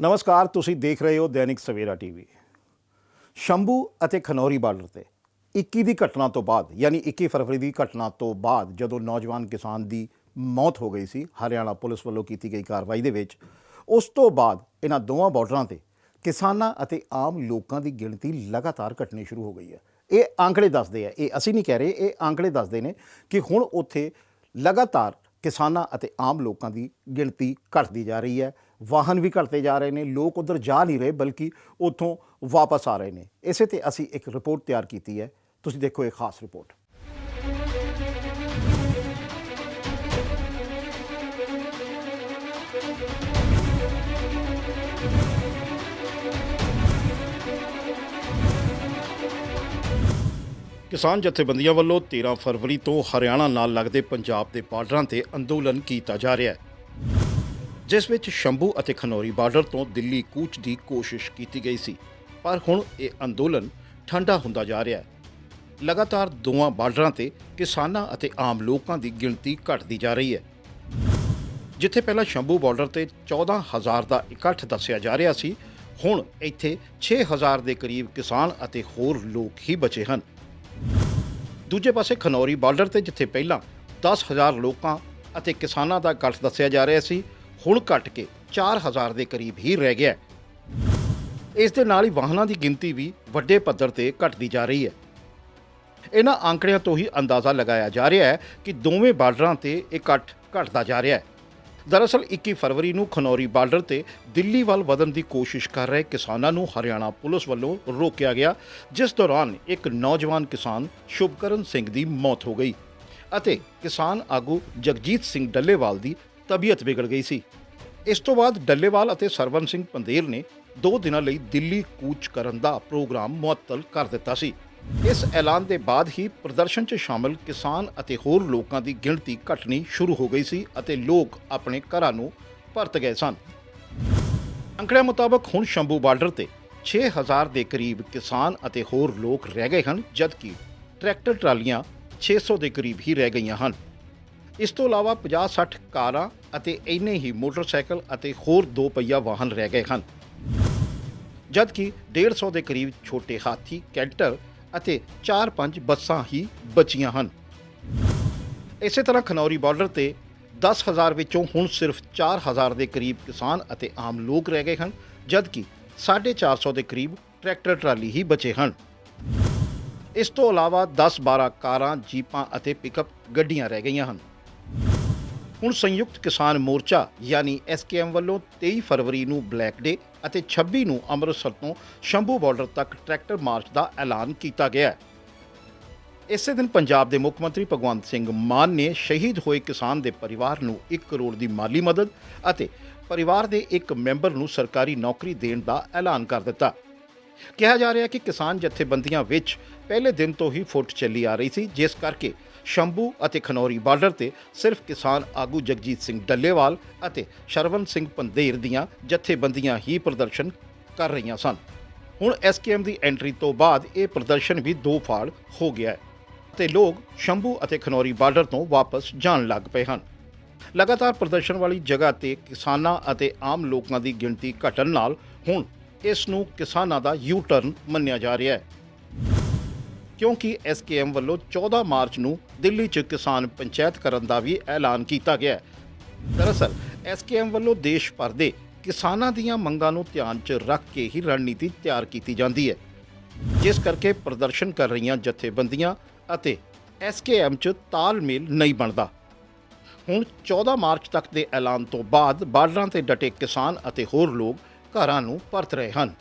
ਨਮਸਕਾਰ, ਤੁਸੀਂ ਦੇਖ ਰਹੇ ਹੋ ਦੈਨਿਕ ਸਵੇਰਾ ਟੀਵੀ। ਸ਼ੰਭੂ ਅਤੇ ਖਨੌਰੀ ਬਾਰਡਰ ਤੇ 21 ਦੀ ਘਟਨਾ ਤੋਂ ਬਾਅਦ, ਯਾਨੀ 21 ਫਰਵਰੀ ਦੀ ਘਟਨਾ ਤੋਂ ਬਾਅਦ, ਜਦੋਂ ਨੌਜਵਾਨ ਕਿਸਾਨ ਦੀ ਮੌਤ ਹੋ ਗਈ ਸੀ, ਹਰਿਆਣਾ ਪੁਲਿਸ ਵੱਲੋਂ ਕੀਤੀ ਗਈ ਕਾਰਵਾਈ ਦੇ ਵਿੱਚ, ਉਸ ਤੋਂ ਬਾਅਦ ਇਹਨਾਂ ਦੋਵਾਂ ਬਾਰਡਰਾਂ ਤੇ ਕਿਸਾਨਾਂ ਅਤੇ ਆਮ ਲੋਕਾਂ ਦੀ ਗਿਣਤੀ ਲਗਾਤਾਰ ਘਟਣੀ ਸ਼ੁਰੂ ਹੋ ਗਈ ਹੈ। ਇਹ ਆંકੜੇ ਦੱਸਦੇ ਆ। ਇਹ ਅਸੀਂ ਨਹੀਂ ਕਹਿ ਰਹੇ, ਇਹ ਆંકੜੇ ਦੱਸਦੇ ਨੇ ਕਿ ਹੁਣ ਉੱਥੇ ਲਗਾਤਾਰ ਕਿਸਾਨਾਂ ਅਤੇ ਆਮ ਲੋਕਾਂ ਦੀ ਗਿਣਤੀ ਘਟਦੀ ਜਾ ਰਹੀ ਹੈ। ਵਾਹਨ ਵੀ ਘਟਦੇ ਜਾ ਰਹੇ ਨੇ, ਲੋਕ ਉਧਰ ਜਾ ਨਹੀਂ ਰਹੇ, ਬਲਕਿ ਉੱਥੋਂ ਵਾਪਸ ਆ ਰਹੇ ਨੇ। ਇਸੇ ਤੇ ਅਸੀਂ ਇੱਕ ਰਿਪੋਰਟ ਤਿਆਰ ਕੀਤੀ ਹੈ। ਤੁਸੀਂ ਦੇਖੋ ਇਹ ਖਾਸ ਰਿਪੋਰਟ। ਕਿਸਾਨ ਜਥੇਬੰਦੀਆਂ ਵੱਲੋਂ 13 ਫਰਵਰੀ ਤੋਂ ਹਰਿਆਣਾ ਨਾਲ ਲੱਗਦੇ ਪੰਜਾਬ ਦੇ ਬਾਰਡਰਾਂ ਤੇ ਅੰਦੋਲਨ ਕੀਤਾ ਜਾ ਰਿਹਾ ਹੈ। ਜਿਸ ਵਿੱਚ ਸ਼ੰਭੂ ਅਤੇ ਖਨੌਰੀ ਬਾਰਡਰ ਤੋਂ ਦਿੱਲੀ ਕੂਚ ਦੀ ਕੋਸ਼ਿਸ਼ ਕੀਤੀ ਗਈ ਸੀ, ਪਰ ਹੁਣ ਇਹ ਅੰਦੋਲਨ ਠੰਡਾ ਹੁੰਦਾ ਜਾ ਰਿਹਾ ਹੈ। ਲਗਾਤਾਰ ਦੋਵਾਂ ਬਾਰਡਰਾਂ ਤੇ ਕਿਸਾਨਾਂ ਅਤੇ ਆਮ ਲੋਕਾਂ ਦੀ ਗਿਣਤੀ ਘਟਦੀ ਜਾ ਰਹੀ ਹੈ। ਜਿੱਥੇ ਪਹਿਲਾਂ ਸ਼ੰਭੂ ਬਾਰਡਰ ਤੇ 14000 ਦਾ ਇਕੱਠ ਦੱਸਿਆ ਜਾ ਰਿਹਾ ਸੀ, ਹੁਣ ਇੱਥੇ 6000 ਦੇ ਕਰੀਬ ਕਿਸਾਨ ਅਤੇ ਹੋਰ ਲੋਕ ਹੀ ਬਚੇ ਹਨ। ਦੂਜੇ ਪਾਸੇ ਖਨੌਰੀ ਬਾਰਡਰ ਤੇ ਜਿੱਥੇ ਪਹਿਲਾਂ 10000 ਲੋਕਾਂ ਅਤੇ ਕਿਸਾਨਾਂ ਦਾ ਇਕੱਠ ਦੱਸਿਆ ਜਾ ਰਿਹਾ ਸੀ ਹੁਣ ਘਟ ਕੇ 4000 ਦੇ ਕਰੀਬ ਹੀ ਰਹਿ ਗਿਆ ਹੈ। ਇਸ ਦੇ ਨਾਲ ਹੀ ਵਾਹਨਾਂ ਦੀ ਗਿਣਤੀ ਵੀ ਵੱਡੇ ਪੱਧਰ ਤੇ ਘਟਦੀ ਜਾ ਰਹੀ ਹੈ ਇਹਨਾਂ ਅੰਕੜਿਆਂ ਤੋਂ ਹੀ ਅੰਦਾਜ਼ਾ ਲਗਾਇਆ ਜਾ ਰਿਹਾ ਹੈ ਕਿ ਦੋਵੇਂ ਬਾਰਡਰਾਂ ਤੇ ਇਕੱਠ ਘਟਦਾ ਜਾ ਰਿਹਾ ਹੈ ਦਰਅਸਲ 21 ਫਰਵਰੀ ਨੂੰ ਖਨੌਰੀ ਬਾਰਡਰ ਤੇ ਦਿੱਲੀ ਵੱਲ ਵਧਣ ਦੀ ਕੋਸ਼ਿਸ਼ ਕਰ ਰਹੇ ਕਿਸਾਨਾਂ ਨੂੰ ਹਰਿਆਣਾ ਪੁਲਿਸ ਵੱਲੋਂ ਰੋਕਿਆ ਗਿਆ, ਜਿਸ ਦੌਰਾਨ ਇੱਕ ਨੌਜਵਾਨ ਕਿਸਾਨ ਸ਼ੁਭਕਰਨ ਸਿੰਘ ਦੀ ਮੌਤ ਹੋ ਗਈ ਅਤੇ ਕਿਸਾਨ ਆਗੂ ਜਗਜੀਤ ਸਿੰਘ ਡੱਲੇਵਾਲ ਦੀ ਤਬੀਅਤ ਵਿਗੜ ਗਈ ਸੀ। ਇਸ ਤੋਂ ਬਾਅਦ ਡੱਲੇਵਾਲ ਅਤੇ ਸਰਵਨ ਸਿੰਘ ਪੰਦੇਰ ਨੇ ਦੋ ਦਿਨਾਂ ਲਈ ਦਿੱਲੀ ਕੂਚ ਕਰਨ ਦਾ ਪ੍ਰੋਗਰਾਮ ਮੁਅੱਤਲ ਕਰ ਦਿੱਤਾ ਸੀ। ਇਸ ਐਲਾਨ ਦੇ ਬਾਅਦ ਹੀ ਪ੍ਰਦਰਸ਼ਨ 'ਚ ਸ਼ਾਮਲ ਕਿਸਾਨ ਅਤੇ ਹੋਰ ਲੋਕਾਂ ਦੀ ਗਿਣਤੀ ਘਟਣੀ ਸ਼ੁਰੂ ਹੋ ਗਈ ਸੀ ਅਤੇ ਲੋਕ ਆਪਣੇ ਘਰਾਂ ਨੂੰ ਪਰਤ ਗਏ ਸਨ। ਅੰਕੜਿਆਂ ਮੁਤਾਬਕ ਹੁਣ ਸ਼ੰਭੂ ਬਾਰਡਰ ਤੇ 6000 ਦੇ ਕਰੀਬ ਕਿਸਾਨ ਅਤੇ ਹੋਰ ਲੋਕ ਰਹਿ ਗਏ ਹਨ, ਜਦਕਿ ਟਰੈਕਟਰ ਟਰਾਲੀਆਂ 600 ਦੇ ਕਰੀਬ ਹੀ ਰਹਿ ਗਈਆਂ ਹਨ। ਇਸ ਤੋਂ ਇਲਾਵਾ 50-60 ਕਾਰਾਂ ਅਤੇ ਇੰਨੇ ਹੀ ਮੋਟਰਸਾਈਕਲ ਅਤੇ ਹੋਰ ਦੋ ਪਹੀਆ ਵਾਹਨ ਰਹਿ ਗਏ ਹਨ। ਜਦਕਿ 150 ਦੇ ਕਰੀਬ ਛੋਟੇ ਹਾਥੀ, ਕੈਂਟਰ ਅਤੇ 4-5 ਬੱਸਾਂ ਹੀ ਬਚੀਆਂ ਹਨ। ਇਸੇ ਤਰ੍ਹਾਂ ਖਨੌਰੀ ਬਾਰਡਰ ਤੇ 10000 ਵਿੱਚੋਂ ਹੁਣ ਸਿਰਫ 4000 ਦੇ ਕਰੀਬ ਕਿਸਾਨ ਅਤੇ ਆਮ ਲੋਕ ਰਹਿ ਗਏ ਹਨ, ਜਦਕਿ 450 ਦੇ ਕਰੀਬ ਟਰੈਕਟਰ ਟਰਾਲੀ ਹੀ ਬਚੇ ਹਨ। ਇਸ ਤੋਂ ਇਲਾਵਾ 10-12 ਕਾਰਾਂ, ਜੀਪਾਂ ਅਤੇ ਪਿਕਅਪ ਗੱਡੀਆਂ ਰਹਿ ਗਈਆਂ ਹਨ। ਹੁਣ ਸੰਯੁਕਤ ਕਿਸਾਨ ਮੋਰਚਾ, ਯਾਨੀ ਐਸਕੇਐਮ ਵੱਲੋਂ 23 ਫਰਵਰੀ ਨੂੰ ਬਲੈਕ ਡੇ ਅਤੇ 26 ਨੂੰ ਅੰਮ੍ਰਿਤਸਰ ਤੋਂ ਸ਼ੰਭੂ ਬਾਰਡਰ ਤੱਕ ਟਰੈਕਟਰ ਮਾਰਚ ਦਾ ਐਲਾਨ ਕੀਤਾ ਗਿਆ ਹੈ। ਇਸੇ ਦਿਨ ਪੰਜਾਬ ਦੇ ਮੁੱਖ ਮੰਤਰੀ ਭਗਵੰਤ ਸਿੰਘ ਮਾਨ ਨੇ ਸ਼ਹੀਦ ਹੋਏ ਕਿਸਾਨ ਦੇ ਪਰਿਵਾਰ ਨੂੰ 1 ਕਰੋੜ ਦੀ ਮਾਲੀ ਮਦਦ ਅਤੇ ਪਰਿਵਾਰ ਦੇ ਇੱਕ ਮੈਂਬਰ ਨੂੰ ਸਰਕਾਰੀ ਨੌਕਰੀ ਦੇਣ ਦਾ ਐਲਾਨ ਕਰ ਦਿੱਤਾ। ਕਿਹਾ ਜਾ ਰਿਹਾ ਹੈ ਕਿ ਕਿਸਾਨ ਜਥੇਬੰਦੀਆਂ ਵਿੱਚ ਪਹਿਲੇ ਦਿਨ ਤੋਂ ਹੀ ਫੁੱਟ ਚੱਲੀ ਆ ਰਹੀ ਸੀ, ਜਿਸ ਕਰਕੇ ਸ਼ੰਭੂ ਅਤੇ ਖਨੌਰੀ ਬਾਰਡਰ ਤੇ ਸਿਰਫ ਕਿਸਾਨ ਆਗੂ ਜਗਜੀਤ ਸਿੰਘ ਡੱਲੇਵਾਲ ਅਤੇ ਸ਼ਰਵਨ ਸਿੰਘ ਪੰਦੇਰ ਦੀਆਂ ਜਥੇਬੰਦੀਆਂ ਹੀ ਪ੍ਰਦਰਸ਼ਨ ਕਰ ਰਹੀਆਂ ਸਨ। ਹੁਣ ਐਸਕੇਐਮ ਦੀ ਐਂਟਰੀ ਤੋਂ ਬਾਅਦ ਇਹ ਪ੍ਰਦਰਸ਼ਨ ਵੀ ਦੋ ਫਾੜ ਹੋ ਗਿਆ ਹੈ ਤੇ ਲੋਕ ਸ਼ੰਭੂ ਅਤੇ ਖਨੌਰੀ ਬਾਰਡਰ ਤੋਂ ਵਾਪਸ ਜਾਣ ਲੱਗ ਪਏ ਹਨ। ਲਗਾਤਾਰ ਪ੍ਰਦਰਸ਼ਨ ਵਾਲੀ ਜਗ੍ਹਾ ਤੇ ਕਿਸਾਨਾਂ ਅਤੇ ਆਮ ਲੋਕਾਂ ਦੀ ਗਿਣਤੀ ਘਟਣ ਨਾਲ ਹੁਣ ਇਸ ਨੂੰ ਕਿਸਾਨਾਂ ਦਾ ਯੂ ਟਰਨ ਮੰਨਿਆ ਜਾ ਰਿਹਾ ਹੈ। ਕਿਉਂਕਿ ਐਸਕੇਐਮ ਵੱਲੋਂ 14 ਮਾਰਚ ਨੂੰ ਦਿੱਲੀ 'ਚ ਕਿਸਾਨ ਪੰਚਾਇਤ ਕਰਨ ਦਾ ਵੀ ਐਲਾਨ ਕੀਤਾ ਗਿਆ ਹੈ। ਦਰਅਸਲ ਐਸਕੇਐਮ ਵੱਲੋਂ ਦੇਸ਼ ਭਰ ਦੇ ਕਿਸਾਨਾਂ ਦੀਆਂ ਮੰਗਾਂ ਨੂੰ ਧਿਆਨ 'ਚ ਰੱਖ ਕੇ ਹੀ ਰਣਨੀਤੀ ਤਿਆਰ ਕੀਤੀ ਜਾਂਦੀ ਹੈ। ਜਿਸ ਕਰਕੇ ਪ੍ਰਦਰਸ਼ਨ ਕਰ ਰਹੀਆਂ ਜਥੇਬੰਦੀਆਂ ਅਤੇ ਐਸਕੇਐਮ 'ਚ ਤਾਲਮੇਲ ਨਹੀਂ ਬਣਦਾ। ਹੁਣ 14 ਮਾਰਚ ਤੱਕ ਦੇ ਐਲਾਨ ਤੋਂ ਬਾਅਦ ਬਾਰਡਰਾਂ ਤੇ ਡਟੇ ਕਿਸਾਨ ਅਤੇ ਹੋਰ ਲੋਕ ਘਰਾਂ ਨੂੰ ਪਰਤ ਰਹੇ ਹਨ।